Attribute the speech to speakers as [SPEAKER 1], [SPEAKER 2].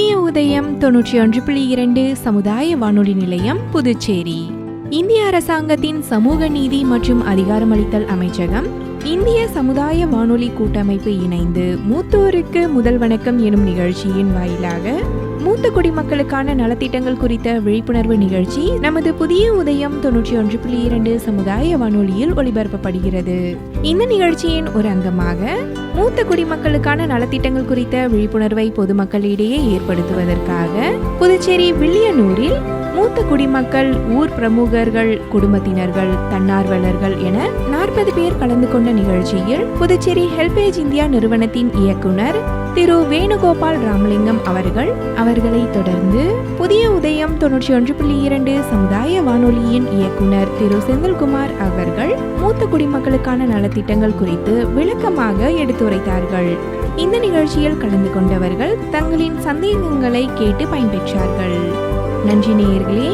[SPEAKER 1] உதயம் தொன்னூற்றி ஒன்று புள்ளி இரண்டு சமுதாய வானொலி நிலையம் புதுச்சேரி. இந்திய அரசாங்கத்தின் சமூக நீதி மற்றும் அதிகாரமளித்தல் அமைச்சகம் இந்திய சமுதாய வானொலி கூட்டமைப்பு இணைந்து மூத்தோருக்கு முதல் வணக்கம் எனும் நிகழ்ச்சியின் வாயிலாக மூத்த குடிமக்களுக்கான நலத்திட்டங்கள் குறித்த விழிப்புணர்வு நிகழ்ச்சி நமது புதிய உதயம் தொன்னூற்றி ஒன்று புள்ளி இரண்டு சமுதாய வானொலியில் ஒளிபரப்பப்படுகிறது. இந்த நிகழ்ச்சியின் ஒரு அங்கமாக மூத்த குடிமக்களுக்கான நலத்திட்டங்கள் குறித்த விழிப்புணர்வை பொதுமக்களிடையே ஏற்படுத்துவதற்காக புதுச்சேரி வில்லியனூரில் மூத்த குடிமக்கள் ஊர் பிரமுகர்கள் குடும்பத்தினர்கள் தன்னார்வலர்கள் என நாற்பது பேர் கலந்து கொண்ட நிகழ்ச்சியில் புதுச்சேரி ஹெல்பேஜ் இந்தியா நிறுவனத்தின் இயக்குனர் திரு வேணுகோபால் ராமலிங்கம் அவர்கள். அவர்களை தொடர்ந்து புதிய உதயம் தொன்னூற்றி ஒன்று புள்ளி இரண்டு சமுதாய வானொலியின் இயக்குனர் திரு செந்தில்குமார் அவர்கள் மூத்த குடிமக்களுக்கான நலத்திட்டங்கள் குறித்து விளக்கமாக எடுத்துரைத்தார்கள். இந்த நிகழ்ச்சியில் கலந்து கொண்டவர்கள் தங்களின் சந்தேகங்களை கேட்டு பயன்பெற்றார்கள். நன்றி நேயர்களே.